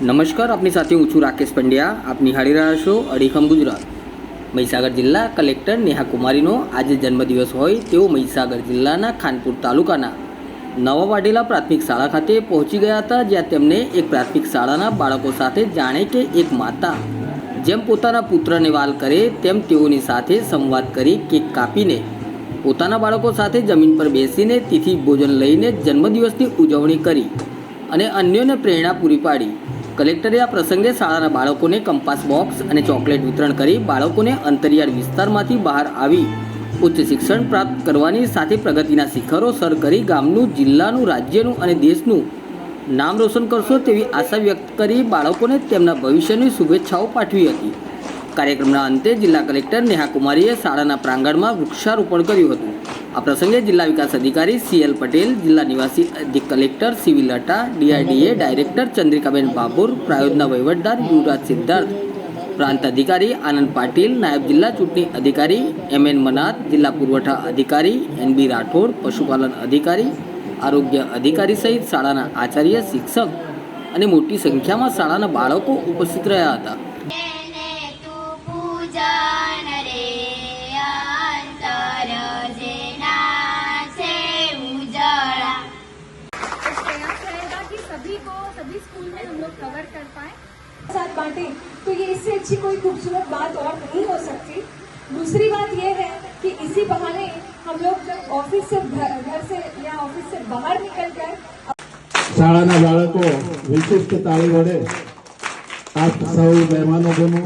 નમસ્કાર, આપની સાથે હું છું રાકેશ પંડ્યા. આપ નિહાળી રહ્યા છો અડીખમ ગુજરાત. મહીસાગર જિલ્લા કલેક્ટર નેહા કુમારીનો આજે જન્મદિવસ હોય તેઓ મહીસાગર જિલ્લાના ખાનપુર તાલુકાના નવા વાઢેલા પ્રાથમિક શાળા ખાતે પહોંચી ગયા હતા, જ્યાં તેમને એક પ્રાથમિક શાળાના બાળકો સાથે જાણે કે એક માતા જેમ પોતાના પુત્રને વાલ કરે, તેમ તેઓની સાથે સંવાદ કરી કેક કાપીને પોતાના બાળકો સાથે જમીન પર બેસીને તિથિ ભોજન લઈને જન્મદિવસની ઉજવણી કરી અને અન્યોને પ્રેરણા પૂરી પાડી. કલેક્ટરે આ પ્રસંગે શાળાના બાળકોને કંપાસ બોક્સ અને ચોકલેટ વિતરણ કરી બાળકોને અંતરિયાળ વિસ્તારમાંથી બહાર આવી ઉચ્ચ શિક્ષણ પ્રાપ્ત કરવાની સાથે પ્રગતિના શિખરો સર કરી ગામનું, જિલ્લાનું, રાજ્યનું અને દેશનું નામ રોશન કરશો તેવી આશા વ્યક્ત કરી બાળકોને તેમના ભવિષ્યની શુભેચ્છાઓ પાઠવી હતી. કાર્યક્રમના અંતે જિલ્લા કલેક્ટર નેહા કુમારીએ શાળાના પ્રાંગણમાં વૃક્ષારોપણ કર્યું હતું. આ પ્રસંગે જિલ્લા વિકાસ અધિકારી સી એલ પટેલ, જિલ્લા નિવાસી અધિક કલેક્ટર સિવિલ લટા ડીઆઈડીએ ડાયરેક્ટર ચંદ્રિકાબેન બાબુર, પ્રાયોજના વહીવટદાર યુવરાજ સિદ્ધાર્થ, પ્રાંત અધિકારી આનંદ પાટીલ, નાયબ જિલ્લા ચૂંટણી અધિકારી એમ એન મનાત, જિલ્લા પુરવઠા અધિકારી એન બી રાઠોડ, પશુપાલન અધિકારી, આરોગ્ય અધિકારી સહિત શાળાના આચાર્ય, શિક્ષક અને મોટી સંખ્યામાં શાળાના બાળકો ઉપસ્થિત રહ્યા હતા. स्कूल में हम लोग कवर कर पाए। साथ बांटे तो ये इससे अच्छी कोई खूबसूरत बात और नहीं हो सकती। दूसरी बात ये है कि इसी बहाने हम लोग जब ऑफ़िस से घर से या ऑफ़िस से बाहर निकल कर શાળાના બાળકો વિશિષ્ટ તાળી વડે આપ સૌ મહેમાનો બનો